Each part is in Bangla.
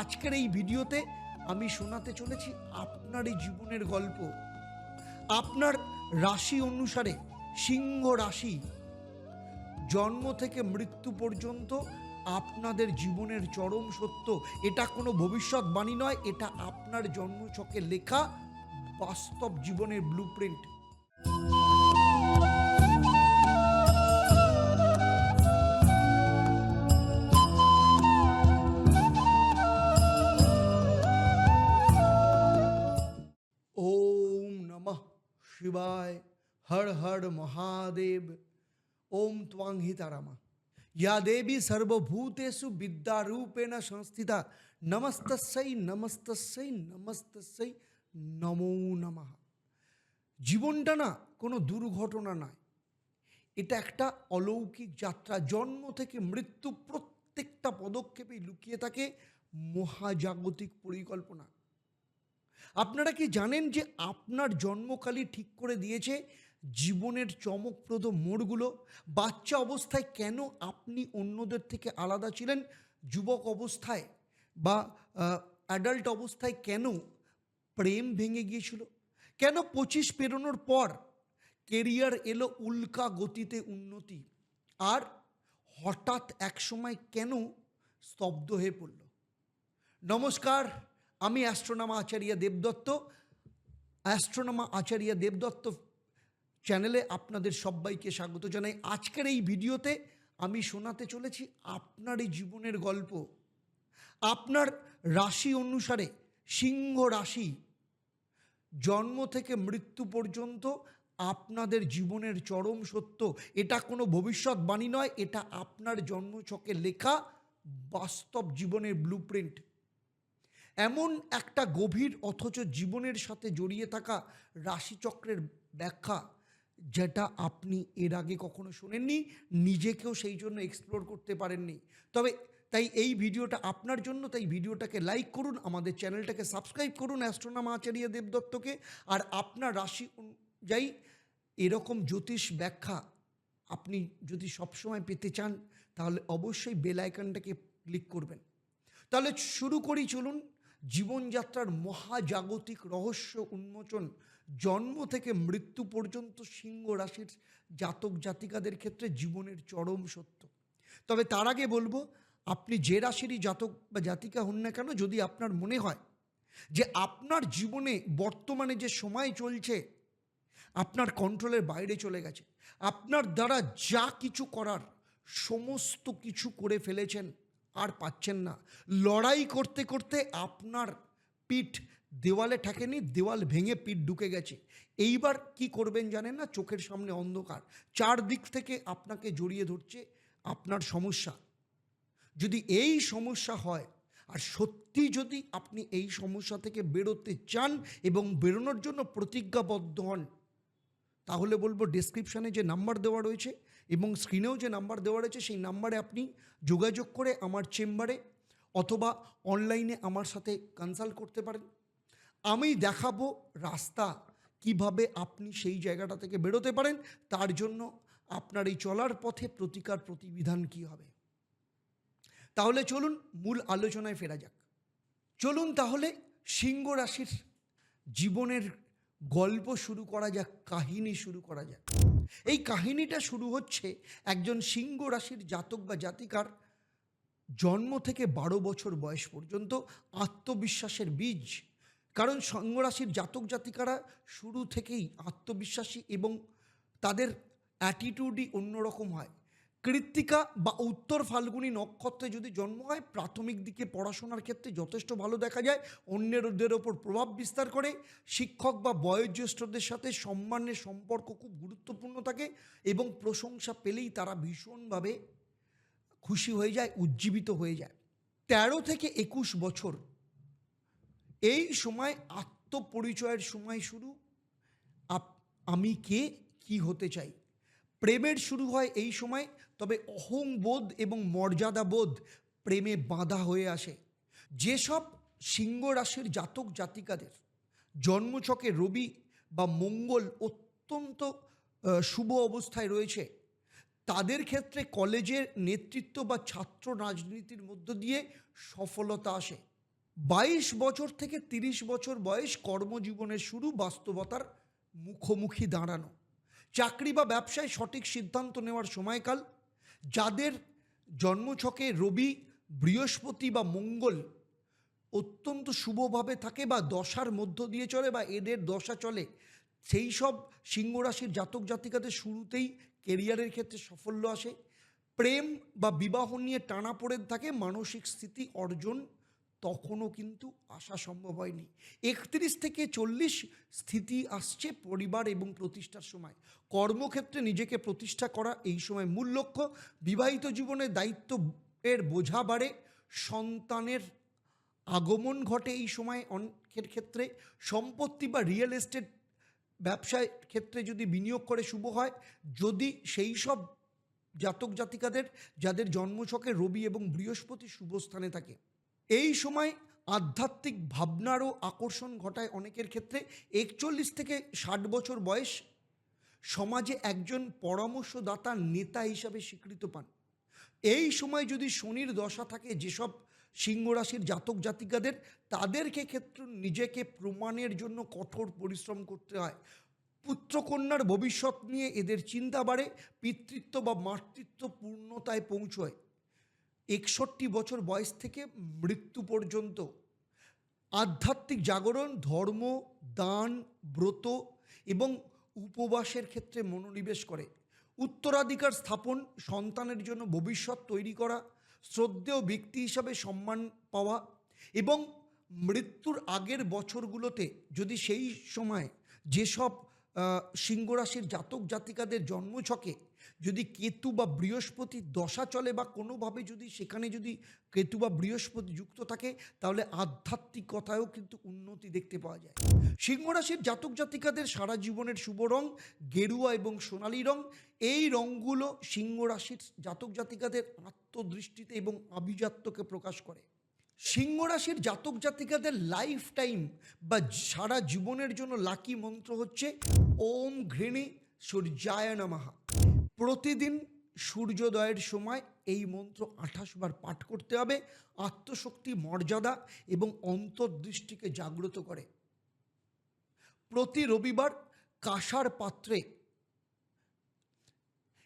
আজকের এই ভিডিওতে আমি শোনাতে চলেছি আপনার এই জীবনের গল্প। আপনার রাশি অনুসারে সিংহ রাশি, জন্ম থেকে মৃত্যু পর্যন্ত আপনাদের জীবনের চরম সত্য। এটা কোনো ভবিষ্যৎবাণী নয়, এটা আপনার জন্মছকে লেখা বাস্তব জীবনের ব্লুপ্রিন্ট ওম শিবায় হর হর মহাদেব। ওম ত্বাং হিতারামা ইয়া দেবী সর্বভূতেষু বিদ্যারূপেণ সংস্থিতা। নমস্তস্যই নমস্তস্যই নমস্তস্যই নমো নমঃ। জীবনটা না কোনো দুর্ঘটনা নয়। এটা একটা অলৌকিক যাত্রা। জন্ম থেকে মৃত্যু প্রত্যেকটা পদক্ষেপে লুকিয়ে থাকে মহাজাগতিক পরিকল্পনা। আপনারা কি জানেন যে আপনার জন্মকালই ঠিক করে দিয়েছে জীবনের চমকপ্রদ মোড়গুলো? বাচ্চা অবস্থায় কেন আপনি অন্যদের থেকে আলাদা ছিলেন? যুবক অবস্থায় বা অ্যাডাল্ট অবস্থায় কেন প্রেম ভেঙে গিয়েছিল? কেন পঁচিশ পেরোনোর পর কেরিয়ার এলো উল্কা গতিতে উন্নতি? আর হঠাৎ একসময় কেন স্তব্ধ হয়ে পড়ল? নমস্কার। আমি অ্যাস্ট্রোনামা আচার্য দেবদত্ত। অ্যাস্ট্রোনামা আচার্য দেবদত্ত চ্যানেলে আপনাদের সবাইকে স্বাগত জানাই। আজকের এই ভিডিওতে আমি শোনাতে চলেছি আপনার এই জীবনের গল্প। আপনার রাশি অনুসারে সিংহ রাশি জন্ম থেকে মৃত্যু পর্যন্ত আপনাদের জীবনের চরম সত্য। এটা কোনো ভবিষ্যৎবাণী নয়, এটা আপনার জন্মছকে লেখা বাস্তব জীবনের ব্লুপ্রিন্ট এমন একটা গভীর অথচ জীবনের সাথে জড়িয়ে থাকা রাশিচক্রের ব্যাখ্যা যেটা আপনি এর আগে কখনো শোনেননি, নিজেকেও সেই জন্য এক্সপ্লোর করতে পারেননি। তবে তাই এই ভিডিওটা আপনার জন্য, তাই ভিডিওটাকে লাইক করুন, আমাদের চ্যানেলটাকে সাবস্ক্রাইব করুন অ্যাস্ট্রোনামা আচার্য দেবদত্তকে। আর আপনার রাশি অনুযায়ী এরকম জ্যোতিষ ব্যাখ্যা আপনি যদি সবসময় পেতে চান, তাহলে অবশ্যই বেল আইকনটাকে ক্লিক করবেন। তাহলে শুরু করি, চলুন। জীবনযাত্রার মহাজাগতিক রহস্য উন্মোচন, জন্ম থেকে মৃত্যু পর্যন্ত সিংহ রাশির জাতক জাতিকাদের ক্ষেত্রে জীবনের চরম সত্য। তবে তার আগে বলব, আপনি যে রাশিরই জাতক বা জাতিকা হন না কেন, যদি আপনার মনে হয় যে আপনার জীবনে বর্তমানে যে সময় চলছে, আপনার কন্ট্রোলের বাইরে চলে গেছে, আপনার দ্বারা যা কিছু করার সমস্ত কিছু করে ফেলেছেন আর পাচ্ছেন না। লড়াই করতে করতে আপনার পিঠ দেওয়ালে ঠেকেনি, দেওয়াল ভেঙে পিঠ ঢুকে গেছে। এইবার কি করবেন জানেন না? চোখের সামনে অন্ধকার। চারদিক থেকে আপনাকে জড়িয়ে ধরছে আপনার সমস্যা। যদি এই সমস্যা হয়, আর সত্যি যদি আপনি এই সমস্যা থেকে বেরোতে চান এবং বেরোনোর জন্য প্রতিজ্ঞাবদ্ধ হন, তাহলে বলব ডেসক্রিপশানে যে নাম্বার দেওয়া রয়েছে এবং স্ক্রিনেও যে নাম্বার দেওয়া রয়েছে, সেই নাম্বারে আপনি যোগাযোগ করে আমার চেম্বারে অথবা অনলাইনে আমার সাথে কনসাল্ট করতে পারেন। আমি দেখাবো রাস্তা, কীভাবে আপনি সেই জায়গাটা থেকে বেরোতে পারেন, তার জন্য আপনার এই চলার পথে প্রতিকার প্রতিবিধান কি হবে। তাহলে চলুন, মূল আলোচনায় ফেরা যাক। চলুন তাহলে সিংহ রাশির জীবনের গল্প শুরু করা যাক, কাহিনী শুরু করা যাক। এই কাহিনীটা শুরু হচ্ছে একজন সিংহ রাশির জাতক বা জাতিকার জন্ম থেকে বারো বছর বয়স পর্যন্ত আত্মবিশ্বাসের বীজ। কারণ সিংহ রাশির জাতক জাতিকারা শুরু থেকেই আত্মবিশ্বাসী এবং তাদের অ্যাটিটিউডই অন্যরকম হয়। কৃত্তিকা বা উত্তর ফাল্গুনী নক্ষত্রে যদি জন্ম হয়, প্রাথমিক দিকে পড়াশোনার ক্ষেত্রে যথেষ্ট ভালো দেখা যায়। অন্যের ওদের ওপর প্রভাব বিস্তার করে। শিক্ষক বা বয়োজ্যেষ্ঠদের সাথে সম্মানের সম্পর্ক খুব গুরুত্বপূর্ণ থাকে এবং প্রশংসা পেলেই তারা ভীষণভাবে খুশি হয়ে যায়, উজ্জীবিত হয়ে যায়। তেরো থেকে একুশ বছর। এই সময় আত্মপরিচয়ের সময় শুরু। আমি কে, কি হতে চাই? প্রেমের শুরু হয় এই সময়। তবে অহংবোধ এবং মর্যাদাবোধ প্রেমে বাঁধা হয়ে আসে। যেসব সিংহ রাশির জাতক জাতিকাদের জন্মছকে রবি বা মঙ্গল অত্যন্ত শুভ অবস্থায় রয়েছে, তাদের ক্ষেত্রে কলেজের নেতৃত্ব বা ছাত্র রাজনীতির মধ্য দিয়ে সফলতা আসে। বাইশ বছর থেকে তিরিশ বছর বয়স কর্মজীবনের শুরু বাস্তবতার মুখোমুখি দাঁড়ানো। চাকরি বা ব্যবসায় সঠিক সিদ্ধান্ত নেওয়ার সময়কাল যাদের জন্মছকে রবি, বৃহস্পতি বা মঙ্গল অত্যন্ত শুভভাবে থাকে বা দশার মধ্য দিয়ে চলে বা এদের দশা চলে, সেই সব সিংহ রাশির জাতক জাতিকাদের শুরুতেই কেরিয়ারের ক্ষেত্রে সাফল্য আসে। প্রেম বা বিবাহ নিয়ে টানা পড়ে থাকে, মানসিক স্থিতি অর্জন তখনও কিন্তু আসা সম্ভব হয়নি। একত্রিশ থেকে চল্লিশ স্থিতি আসছে পরিবার এবং প্রতিষ্ঠার সময়। কর্মক্ষেত্রে নিজেকে প্রতিষ্ঠা করা এই সময় মূল লক্ষ্য। বিবাহিত জীবনে দায়িত্ব এর বোঝা বাড়ে। সন্তানের আগমন ঘটে এই সময় অনেকের ক্ষেত্রে। সম্পত্তি বা রিয়েল এস্টেট ব্যবসায় ক্ষেত্রে যদি বিনিয়োগ করে শুভ হয়, যদি সেই সব জাতক জাতিকাদের যাদের জন্মছকে রবি এবং বৃহস্পতি শুভ স্থানে থাকে। এই সময় আধ্যাত্মিক ভাবনারও আকর্ষণ ঘটায় অনেকের ক্ষেত্রে। একচল্লিশ থেকে ষাট বছর বয়স সমাজে একজন পরামর্শদাতা নেতা হিসাবে স্বীকৃত পান। এই সময় যদি শনির দশা থাকে, যেসব সিংহ রাশির জাতক জাতিকাদের, তাদেরকে ক্ষেত্রে নিজেকে প্রমাণের জন্য কঠোর পরিশ্রম করতে হয়। পুত্রকন্যার ভবিষ্যৎ নিয়ে এদের চিন্তা বাড়ে, পিতৃত্ব বা মাতৃত্ব পূর্ণতায় পৌঁছয়। একষট্টি বছর বয়স থেকে মৃত্যু পর্যন্ত আধ্যাত্মিক জাগরণ, ধর্ম, দান, ব্রত এবং উপবাসের ক্ষেত্রে মনোনিবেশ করে। উত্তরাধিকার স্থাপন, সন্তানের জন্য ভবিষ্যৎ তৈরি করা, শ্রদ্ধেয় ব্যক্তি হিসাবে সম্মান পাওয়া এবং মৃত্যুর আগের বছরগুলোতে যদি সেই সময় যেসব আহ, সিংহ রাশির জাতক জাতিকাদের জন্মছকে যদি কেতু বা বৃহস্পতি দশা চলে বা কোনোভাবে যদি সেখানে যদি কেতু বা বৃহস্পতি যুক্ত থাকে তাহলে আধ্যাত্মিকতায়ও কিন্তু উন্নতি দেখতে পাওয়া যায়। সিংহ রাশির জাতক জাতিকাদের সারা জীবনের শুভ রং গেরুয়া এবং সোনালি রং। এই রঙগুলো সিংহ রাশির জাতক জাতিকাদের আত্মদৃষ্টিতে এবং আভিজাত্যকে প্রকাশ করে। সিংহ রাশির জাতক জাতিকাদের লাইফ টাইম বা সারা জীবনের জন্য লাকি মন্ত্র হচ্ছে ওম ঘৃণী সূর্যায় নমঃ। প্রতিদিন সূর্যোদয়ের সময় এই মন্ত্র আঠাশ বার পাঠ করতে হবে, আত্মশক্তি, মর্যাদা এবং অন্তর্দৃষ্টিকে জাগ্রত করে। প্রতি রবিবার কাঁসার পাত্রে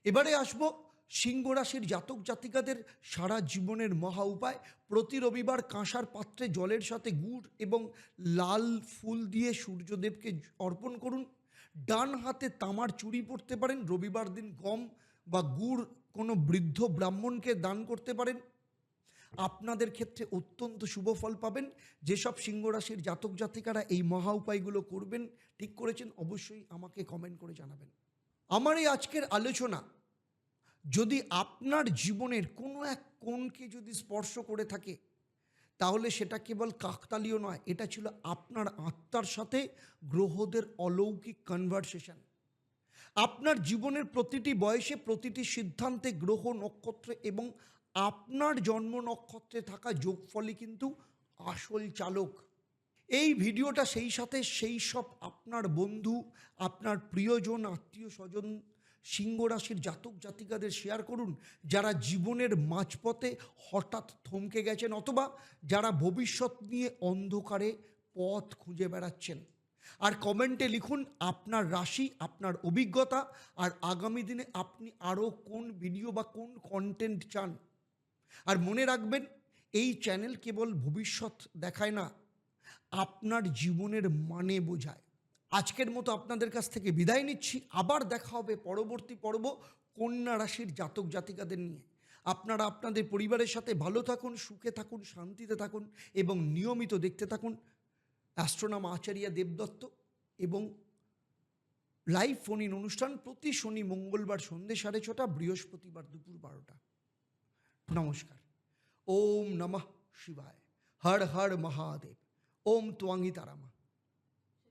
এবারে আসব সিংহ রাশির জাতক জাতিকাদের সারা জীবনের মহা উপায়, প্রতি রবিবার কাঁসার পাত্রে জলের সাথে গুড় এবং লাল ফুল দিয়ে সূর্যদেবকে অর্পণ করুন। ডান হাতে তামার চুড়ি পরতে পারেন, রবিবার দিন গম বা গুড় কোনো বৃদ্ধ ব্রাহ্মণকে দান করতে পারেন। আপনাদের ক্ষেত্রে অত্যন্ত শুভ ফল পাবেন। যেসব সিংহ রাশির জাতক জাতিকারা এই মহা উপায়গুলো করবেন, ঠিক করেছেন, অবশ্যই আমাকে কমেন্ট করে জানাবেন। আমার এই আজকের আলোচনা যদি আপনার জীবনের কোনো এক কোণকে যদি স্পর্শ করে থাকে, তাহলে সেটা কেবল কাকতালীয় নয়, এটা ছিল আপনার আত্মার সাথে গ্রহদের অলৌকিক কনভারসেশন আপনার জীবনের প্রতিটি বয়সে প্রতিটি সিদ্ধান্তে গ্রহ নক্ষত্রে এবং আপনার জন্ম নক্ষত্রে থাকা যোগফলই কিন্তু আসল চালক। এই ভিডিওটা সেই সাথে সেই সব আপনার বন্ধু, আপনার প্রিয়জন আত্মীয় স্বজন সিংহ রাশির জাতক জাতিকাদের শেয়ার করুন। যারা জীবনের মাঝপথে হঠাৎ থমকে গেছেন অথবা যারা ভবিষ্যৎ নিয়ে অন্ধকারে পথ খুঁজে বেড়াচ্ছেন। আর কমেন্টে লিখুন আপনার রাশি, আপনার অভিজ্ঞতা আর আগামী দিনে আপনি আরও কোন ভিডিও বা কোন কন্টেন্ট চান। আর মনে রাখবেন, এই চ্যানেল কেবল ভবিষ্যৎ দেখায় না, আপনার জীবনের মানে বোঝায়। আজকের মতো আপনাদের কাছ থেকে বিদায় নিচ্ছি। আবার দেখা হবে পরবর্তী পর্ব কন্যা রাশির জাতক জাতিকাদের নিয়ে। আপনারা আপনাদের পরিবারের সাথে ভালো থাকুন, সুখে থাকুন, শান্তিতে থাকুন এবং নিয়মিত দেখতে থাকুন। অ্যাস্ট্রোনাম আচার্য দেবদত্ত এবং লাইভ ফোন ইন অনুষ্ঠান প্রতি শনি, মঙ্গলবার সন্ধ্যে সাড়ে ছটা, বৃহস্পতিবার দুপুর বারোটা। নমস্কার। ওম নমঃ শিবায়। হর হর মহাদেব। ওম তোয়াঙ্গি তারামা